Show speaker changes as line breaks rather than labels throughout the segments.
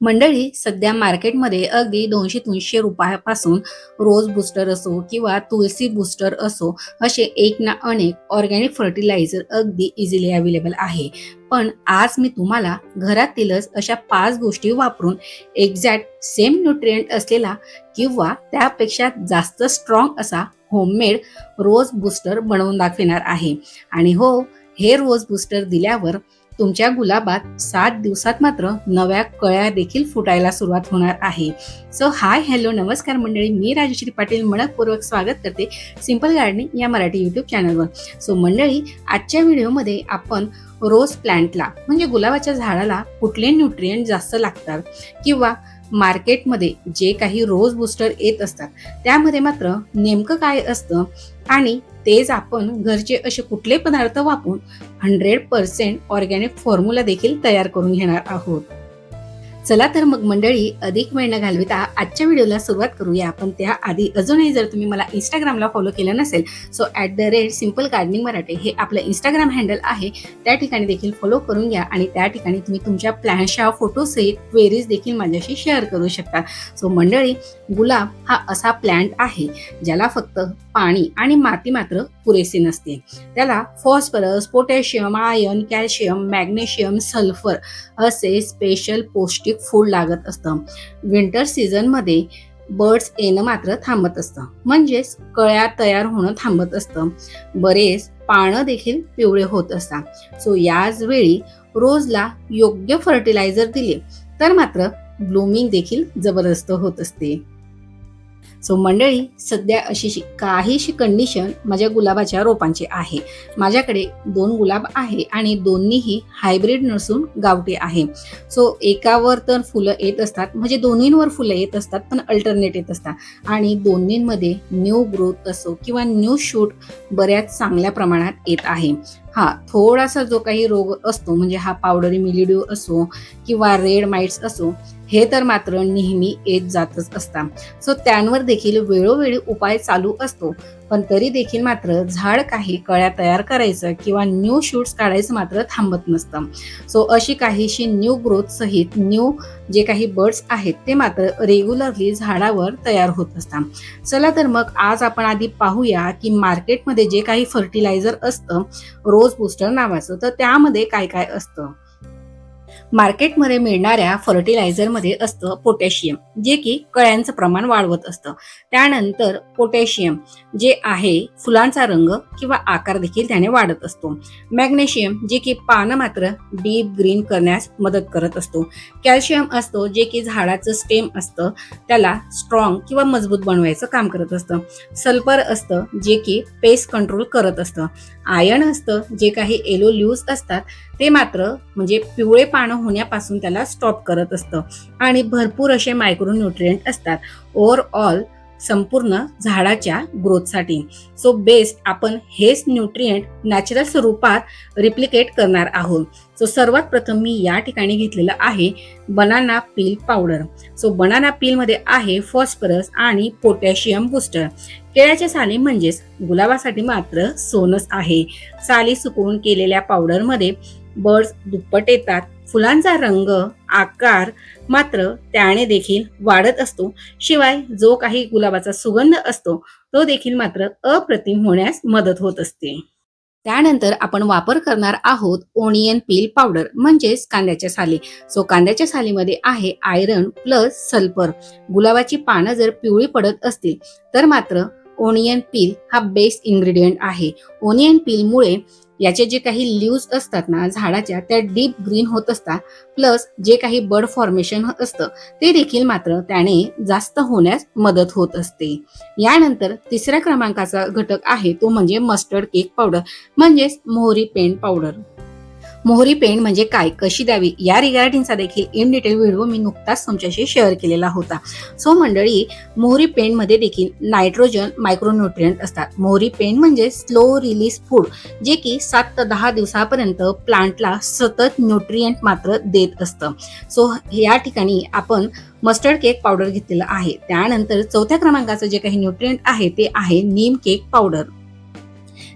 मंडळी सध्या मार्केटमध्ये अगदी दोनशे तीनशे रुपयापासून रोज बूस्टर असो किंवा तुळसी बूस्टर असो असे एक ना अनेक ऑर्गॅनिक फर्टिलायझर अगदी इझिली अवेलेबल आहे. पण आज मी तुम्हाला घरातीलच अशा पाच गोष्टी वापरून एक्झॅक्ट सेम न्यूट्रिएंट असलेला किंवा त्यापेक्षा जास्त स्ट्रॉंग असा होममेड रोज बूस्टर बनवून दाखविणार आहे. आणि हो हे रोज बूस्टर दिल्यावर तुमच्या गुलाबात सात दिवसात मात्र नव्या कळ्या देखील फुटायला सुरुवात होणार आहे. सो हाय हॅलो नमस्कार मंडळी. मी राजश्री पाटील. मनपूर्वक स्वागत करते सिंपल गार्डनिंग या मराठी यूट्यूब चॅनलवर सो मंडळी आजच्या व्हिडिओमध्ये आपण रोज प्लांटला म्हणजे गुलाबाच्या झाडाला कुठले न्यूट्रियंट जास्त लागतात किंवा मार्केटमध्ये जे काही रोज बूस्टर येत असतात त्यामध्ये मात्र नेमकं काय असतं आणि तेच आपण घरचे असे कुठले पदार्थ वापरून हंड्रेड पर्सेंट ऑर्गॅनिक फॉर्म्युला देखील तयार करून घेणार आहोत. चला तर मग मंडळी अधिक वेळ न घालविता आजच्या व्हिडिओला सुरुवात करूया. पण त्याआधी अजूनही जर तुम्ही मला इंस्टाग्रामला फॉलो केलं नसेल so at the rate simple gardening Marathi हे आपलं इंस्टाग्राम हँडल आहे. त्या ठिकाणी देखील फॉलो करून घ्या आणि त्या ठिकाणी तुम्ही तुमच्या प्लॅनच्या फोटोसहित क्वेरीज देखील माझ्याशी शेअर करू शकता. सो मंडळी गुलाब हा असा प्लॅन्ट आहे ज्याला फक्त पाणी आणि माती मात्र पुरेसे नसते. त्याला phosphorus potassium ion calcium magnesium sulphur असे स्पेशल पौष्टिक फूड लागत असतं. विंटर सीझनमध्ये बर्ड्स येणं मात्र थांबत असतं. म्हणजेच कळ्या तयार होणं थांबत असतं. बरेच पानं देखील पिवळे होत असतात. सो याच वेळी रोजला योग्य फर्टिलायझर दिले तर मात्र ब्लूमिंग देखील जबरदस्त होत असते. सो मंडळी सध्या अशी शि- काहीशी कंडिशन माझ्या गुलाबाच्या रोपांची आहे. माझ्याकडे दोन गुलाब आहे आणि दोन्हीही हायब्रिड नसून गावठी आहे. सो एकावर तर फुलं येत असतात म्हणजे दोन्हींवर फुलं येत असतात पण अल्टरनेट येत असतात. आणि दोन्हींमध्ये न्यू ग्रोथ असो किंवा न्यू शूट बऱ्याच चांगल्या प्रमाणात येत आहे. हा थोडासा जो काही रोग असतो म्हणजे हा पावडरी मिलिड्यू असो किंवा रेड माइट्स असो हे तर मात्र नेहमी येत जातच असतात सो त्यांवर देखील वेळोवेळी उपाय चालू असतो. पण तरी देखील मात्र झाड काही कळ्या तयार करायचं किंवा न्यू शूट्स काढायचं मात्र थांबत नसतं. सो अशी काहीशी न्यू ग्रोथ सहित न्यू जे काही बर्ड्स आहेत ते मात्र रेग्युलरली झाडावर तयार होत असतात चला तर मग आज आपण आधी पाहूया की मार्केटमध्ये जे काही फर्टिलायझर असतं रोज बुस्टर नावाचं तर त्यामध्ये काय काय असतं? मार्केटमध्ये मिळणाऱ्या फर्टिलायझरमध्ये असतं पोटॅशियम जे की कळ्यांचं प्रमाण वाढवत असतं. त्यानंतर पोटॅशियम जे आहे फुलांचा रंग किंवा आकार देखील त्याने वाढत असतो. मॅग्नेशियम जे की पानं मात्र डीप ग्रीन करण्यास मदत करत असतो. कॅल्शियम असतो जे की झाडाचं स्टेम असतं त्याला स्ट्रॉंग किंवा मजबूत बनवायचं काम करत असतं. सल्फर असतं जे की पेस्ट कंट्रोल करत असतं. आयर्न असतं जे काही एलो ल्यूज असतात ते मात्र म्हणजे पिवळे पान होण्यापासून त्याला स्टॉप करत असतं. आणि भरपूर असे मायक्रोन्युट्रियंट असतात. ओव्हरऑल संपूर्ण झाडाच्या ग्रोथसाठी सो बेस्ट आपण हेच न्यूट्रिएंट नॅचरल स्वरूपात रिप्लिकेट करणार आहोत. सो सर्वात प्रथम मी या ठिकाणी घेतलेलं आहे banana peel powder so banana पीलमध्ये आहे फॉस्फरस आणि पोटॅशियम बुस्टर केळ्याच्या साली म्हणजेच गुलाबासाठी मात्र सोनस आहे. साली सुकवून केलेल्या पावडरमध्ये बर्ड्स दुप्पट येतात. फुलांचा रंग आकार मात्र त्याने देखील वाढत असतो. शिवाय जो काही गुलाबाचा सुगंध असतो तो देखील मात्र अप्रतिम होण्यास मदत होत असते. त्यानंतर आपण वापर करणार आहोत ओनियन पील पावडर म्हणजेच कांद्याच्या साली. सो कांद्याच्या सालीमध्ये आहे आयरन प्लस सल्फर. गुलाबाची पानं जर पिवळी पडत असतील तर मात्र ओनियन पील हा बेस्ट इन्ग्रेडियंट आहे. ओनियन पीलमुळे याचे जे काही लिव्ज असतात ना झाडाच्या त्या डीप ग्रीन होत असतात प्लस जे काही बर्ड फॉर्मेशन असतं ते देखील मात्र त्याने जास्त होण्यास मदत होत असते. यानंतर तिसऱ्या क्रमांकाचा घटक आहे तो म्हणजे मस्टर्ड केक पावडर म्हणजेच मोहरी पेंट पावडर मोहरी पेंट म्हणजे काय कशी द्यावी या रिगार्डिंगचा देखील इन डिटेल व्हिडिओ मी नुकताच तुमच्याशी शेअर केलेला होता. सो मंडळी मोहरी पेंटमध्ये देखील नायट्रोजन मायक्रोन्युट्रियंट असतात. मोहरी पेंट म्हणजे स्लो रिलीज फूड जे की सात ते दहा दिवसापर्यंत प्लांटला सतत न्यूट्रियंट मात्र देत असतं. सो या ठिकाणी आपण मस्टर्ड केक पावडर घेतलेलं आहे. त्यानंतर चौथ्या क्रमांकाचं जे काही न्यूट्रियंट आहे ते आहे neem cake powder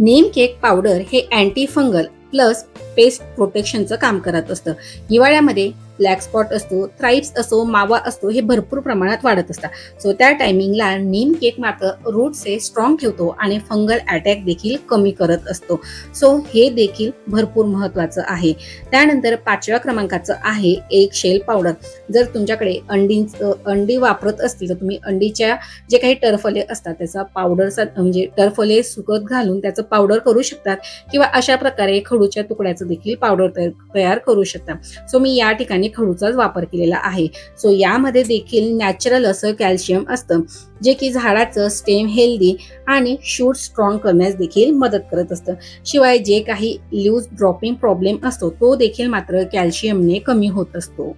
neem cake powder हे अँटी फंगल प्लस पेस्ट प्रोटेक्शनचं काम करत असतं. हिवाळ्यामध्ये ब्लॅक स्पॉट असतो थ्राईप्स असो मावा असतो हे भरपूर प्रमाणात वाढत असतात. सो त्या टायमिंगला नीम केक मात्र रूट्स हे स्ट्रॉंग ठेवतो आणि फंगल अटॅक देखील कमी करत असतो. सो हे देखील भरपूर महत्वाचं आहे. त्यानंतर पाचव्या क्रमांकाचं आहे एक शेल पावडर जर तुमच्याकडे अंडी अंडी वापरत असतील तर तुम्ही अंडीच्या जे काही टरफले असतात त्याचा पावडरचा म्हणजे टरफले सुकत घालून त्याचं पावडर करू शकतात किंवा अशा प्रकारे खडूच्या तुकड्याचं देखील पावडर तयार करू शकता. सो मी या ठिकाणी खडूचाच वापर केलेला आहे. सो यामध्ये देखील नॅचरल असं कॅल्शियम असतं जे की झाडाचं स्टेम हेल्दी आणि शूट स्ट्रॉंग करण्यास देखील मदत करत असतं. शिवाय जे काही लूज ड्रॉपिंग प्रॉब्लेम असतो तो देखील मात्र कॅल्शियमने कमी होत असतो.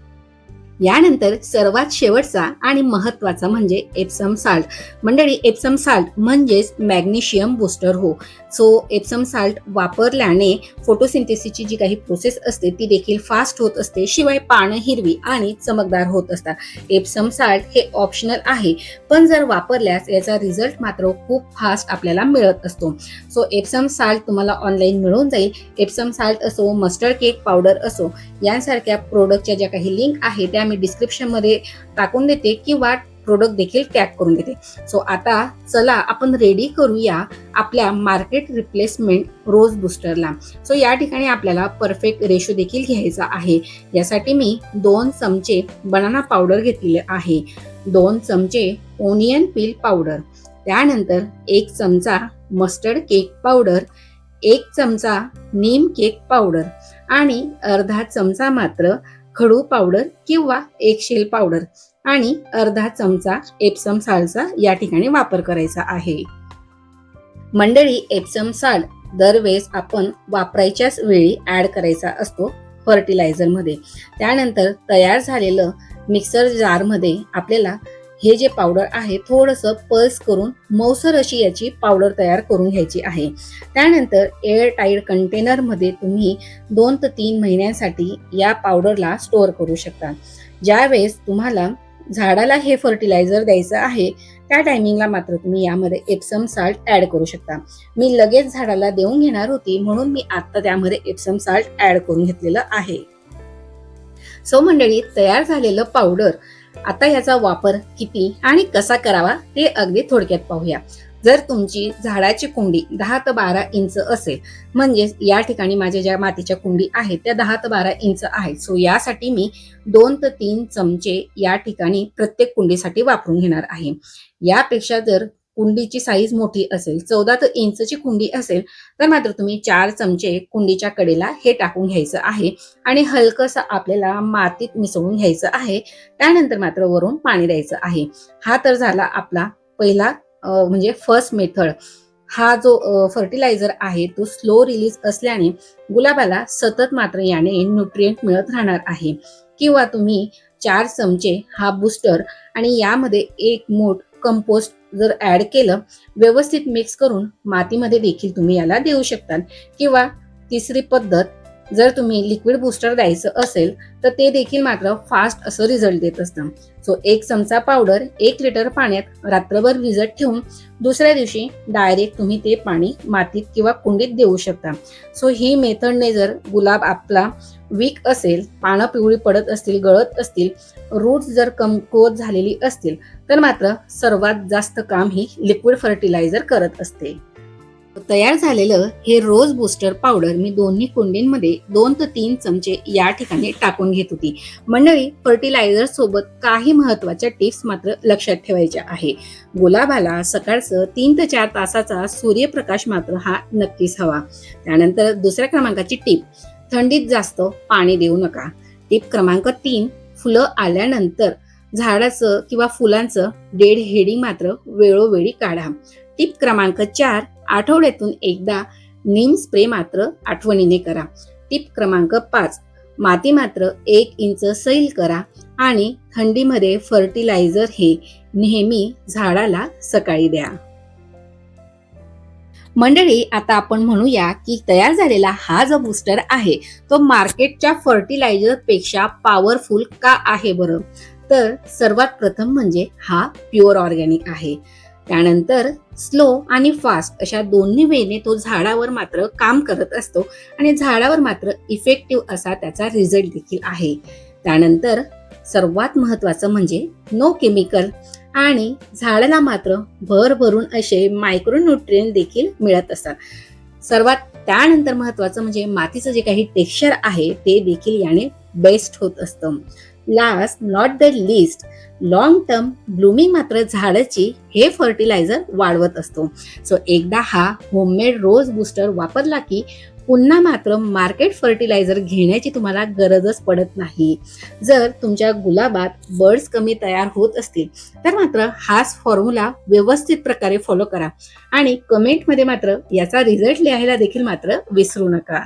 यानंतर सर्वात शेवटचा आणि महत्त्वाचा म्हणजे एप्सम साल्ट. मंडळी एप्सम साल्ट म्हणजेच मॅग्नेशियम बुस्टर हो. सो एप्सम साल्ट वापरल्याने फोटोसिंथेसिसची जी काही प्रोसेस असते ती देखील फास्ट होत असते शिवाय पानं हिरवी आणि चमकदार होत असतात. एप्सम साल्ट हे ऑप्शनल आहे पण जर वापरल्यास याचा रिझल्ट मात्र खूप फास्ट आपल्याला मिळत असतो. सो एप्सम साल्ट तुम्हाला ऑनलाईन मिळून जाईल. एप्सम साल्ट असो मस्टर्ड केक पावडर असो यांसारख्या प्रोडक्टच्या ज्या काही लिंक आहे त्या मी डिस्क्रिप्शनमध्ये टाकून देते किंवा प्रोडक्ट देखील टॅग करून देते. सो आता चला आपण रेडी करूया आपल्या मार्केट रिप्लेसमेंट रोज बुस्टरला सो या ठिकाणी आपल्याला परफेक्ट रेशो देखील घ्यायचा आहे. यासाठी मी दोन चमचे बनाना पावडर घेतलेले आहे. दोन चमचे ओनियन पील पावडर त्यानंतर एक चमचा मस्टर्ड केक पावडर एक चमचा नीम केक पावडर आणि अर्धा चमचा मात्र खडू पावडर किंवा एक शेल पावडर आणि अर्धा चमचा एप्सम सालचा या ठिकाणी वापर करायचा आहे. मंडळी एप्सम साल दरवेळेस आपण वापरायच्याच वेळी ऍड करायचा असतो फर्टिलायझरमध्ये त्यानंतर तयार झालेलं मिक्सर जारमध्ये आपल्याला हे जे पावडर आहे थोडंसं पल्स करून मौसर अशी याची पावडर तयार करून घ्यायची आहे. त्यानंतर एअरटाईट कंटेनरमध्ये तुम्ही दोन ते तीन महिन्यांसाठी या पावडरला स्टोअर करू शकता. ज्यावेळेस तुम्हाला झाडाला हे फर्टिलायझर द्यायचं आहे त्या टायमिंगला मात्र तुम्ही यामध्ये एप्सम साल्ट ऍड करू शकता. मी लगेच झाडाला देऊन घेणार होती म्हणून मी आता त्यामध्ये एप्सम साल्ट ऍड करून घेतलेलं आहे. सो मंडळी तयार झालेलं पावडर आता याचा वापर किती आणि कसा करावा ते अगदी थोडक्यात पाहूया. जर तुमची झाडाची कुंडी दहा ते बारा इंच असेल म्हणजेच या ठिकाणी माझ्या ज्या मातीच्या कुंडी आहेत त्या दहा ते बारा इंच आहेत. सो यासाठी मी दोन ते तीन चमचे या ठिकाणी प्रत्येक कुंडीसाठी वापरून घेणार आहे. यापेक्षा जर कुंडीची साईज मोठी असेल चौदा तर इंचची कुंडी असेल तर मात्र तुम्ही चार चमचे कुंडीच्या कडेला हे टाकून घ्यायचं आहे आणि हलकंसं आपल्याला मातीत मिसळून घ्यायचं आहे. त्यानंतर मात्र वरून पाणी द्यायचं आहे. हा तर झाला आपला पहिला म्हणजे फर्स्ट मेथड हा जो फर्टिलायझर आहे तो स्लो रिलीज असल्याने गुलाबाला सतत मात्र याने न्यूट्रिएंट मिळत राहणार आहे. किंवा तुम्ही चार चमचे हा बूस्टर आणि यामध्ये एक मोठ कंपोस्ट जर ऍड केलं व्यवस्थित मिक्स करून मातीमध्ये देखील तुम्ही याला देऊ शकता किंवा तिसरी पद्धत जर तुम्ही लिक्विड बूस्टर द्यायचं असेल तर ते देखील मात्र फास्ट असं रिझल्ट देत असतं. सो एक चमचा पावडर एक लिटर पाण्यात रात्रभर भिजत ठेवून दुसऱ्या दिवशी डायरेक्ट तुम्ही ते पाणी मातीत किंवा कुंडीत देऊ शकता. सो ही मेथडने जर गुलाब आपला वीक असेल पानं पिवळी पडत असतील गळत असतील रूट्स जर कमकुवत झालेली असतील तर मात्र सर्वात जास्त काम ही लिक्विड फर्टिलायझर करत असते. तयार झालेलं हे रोज बुस्टर पावडर मी दोन्ही कुंडींमध्ये दोन ते तीन चमचे या ठिकाणी टाकून घेत होती. मंडळी फर्टिलायझर सोबत काही महत्त्वाच्या टिप्स मात्र लक्षात ठेवायच्या आहे. गुलाबाला सकाळचं तीन ते चार तासाचा सूर्यप्रकाश मात्र हा नक्कीच हवा. त्यानंतर दुसऱ्या क्रमांकाची टीप थंडीत जास्त पाणी देऊ नका. टीप क्रमांक तीन फुलं आल्यानंतर झाडाचं किंवा फुलांचं डेड हेडिंग मात्र वेळोवेळी काढा. टिप क्रमांक चार आठवड्यातून एकदा नीम स्प्रे मात्र आठवणीने करा. टिप क्रमांक पाच माती मात्र एक इंच सैल करा आणि थंडीमध्ये फर्टिलायझर हे नेहमी झाडाला सकाळी द्या. मंडळी आता आपण म्हणूया की तयार झालेला हा जो बूस्टर आहे तो मार्केटच्या फर्टिलायझरपेक्षा पॉवरफुल का आहे बरं? तर सर्वात प्रथम म्हणजे हा प्युअर ऑर्गॅनिक आहे. त्यानंतर स्लो आणि फास्ट अशा दोन्ही वेने तो झाडावर मात्र काम करत असतो आणि झाडावर मात्र इफेक्टिव्ह असा त्याचा रिझल्ट देखील आहे. त्यानंतर सर्वात महत्त्वाचं म्हणजे नो केमिकल आणि झाडाला मात्र भरभरून असे मायक्रोन्यूट्रियन देखील मिळत असतात. सर्वात त्यानंतर महत्त्वाचं म्हणजे मातीचं जे काही टेक्स्चर आहे ते देखील याने बेस्ट होत असतं. Last not the list long term blooming मात्र झाडाची हे फर्टिलायझर वाढवत असतो. सो एकदा हा होममेड रोज बुस्टर वापरला की पुन्हा मात्र मार्केट फर्टिलायझर घेण्याची तुम्हाला गरजच पडत नाही. जर तुमच्या गुलाबात बर्ड्स कमी तयार होत असतील तर मात्र हाच फॉर्म्युला व्यवस्थित प्रकारे फॉलो करा. आणि कमेंटमध्ये मात्र याचा रिझल्ट लिहायला देखील मात्र विसरू नका.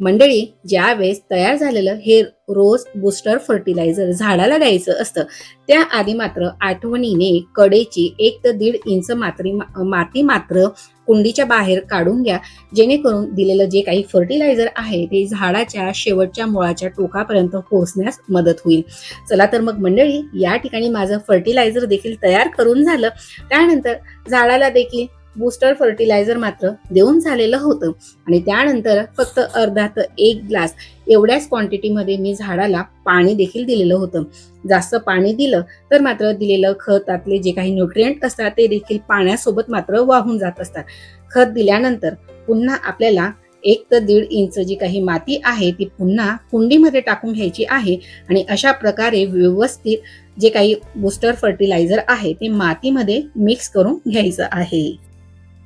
मंडळी ज्यावेळेस तयार झालेलं हे रोज बुस्टर फर्टिलायझर झाडाला द्यायचं असतं त्याआधी मात्र आठवणीने कडेची एक ते दीड इंच मात्री माती मात्र कुंडीच्या बाहेर काढून घ्या. जेणेकरून दिलेलं जे काही फर्टिलायझर आहे ते झाडाच्या शेवटच्या मुळाच्या टोकापर्यंत पोहोचण्यास मदत होईल. चला तर मग मंडळी या ठिकाणी माझं फर्टिलायझर देखील तयार करून झालं. त्यानंतर झाडाला देखील बूस्टर फर्टिलायझर मात्र देऊन झालेलं होतं. आणि त्यानंतर फक्त अर्धा तर एक ग्लास एवढ्याच क्वांटिटीमध्ये मी झाडाला पाणी देखील दिलेलं होतं. जास्त पाणी दिलं तर मात्र दिलेलं खतातले जे काही न्यूट्रिएंट असतात ते देखील पाण्यासोबत मात्र वाहून जात असतात. खत दिल्यानंतर पुन्हा आपल्याला एक तर दीड इंच जी काही माती आहे ती पुन्हा कुंडीमध्ये टाकून घ्यायची आहे आणि अशा प्रकारे व्यवस्थित जे काही बूस्टर फर्टिलायझर आहे ते मातीमध्ये मिक्स करून घ्यायचं आहे.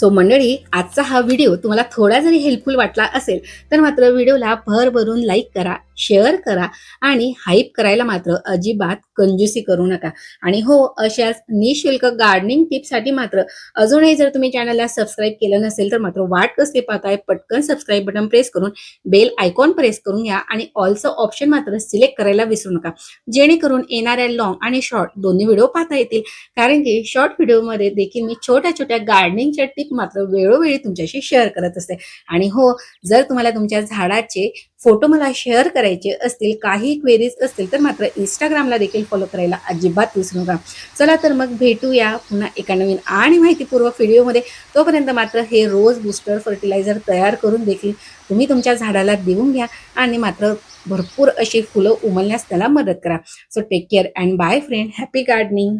सो मंडळी आजचा हा व्हिडिओ तुम्हाला थोडा जरी हेल्पफुल वाटला असेल तर मात्र व्हिडिओला भरभरून लाईक करा शेअर करा आणि हाईप करायला मात्र अजिबात कंजूसी करू नका. आणि हो अशाच निशुल्क गार्डनिंग टिप्ससाठी मात्र अजूनही जर तुम्ही चॅनलला सबस्क्राईब केलं नसेल तर मात्र वाट कसली पाहताय पटकन सबस्क्राईब बटन प्रेस करून बेल आयकॉन प्रेस करून घ्या आणि ऑलचं ऑप्शन मात्र सिलेक्ट करायला विसरू नका. जेणेकरून येणाऱ्या लॉंग आणि शॉर्ट दोन्ही व्हिडिओ पाहता येतील. कारण की शॉर्ट व्हिडिओमध्ये देखील मी छोट्या छोट्या गार्डनिंगच्या टिप मात्र वेळोवेळी तुमच्याशी शेअर करत असते. आणि हो जर तुम्हाला तुमच्या झाडाचे फोटो मला शेअर करायचे असतील काही क्वेरीज असतील तर मात्र इंस्टाग्रामला देखील फॉलो करायला अजिबात विसरू नका. चला तर मग भेटूया पुन्हा एका नवीन आणि माहितीपूर्वक व्हिडिओमध्ये तोपर्यंत मात्र हे रोज बुस्टर फर्टिलायझर तयार करून देखील तुम्ही तुमच्या झाडाला देऊन घ्या आणि मात्र भरपूर अशी फुलं उमलण्यास त्याला मदत करा. So take care and bye friend happy gardening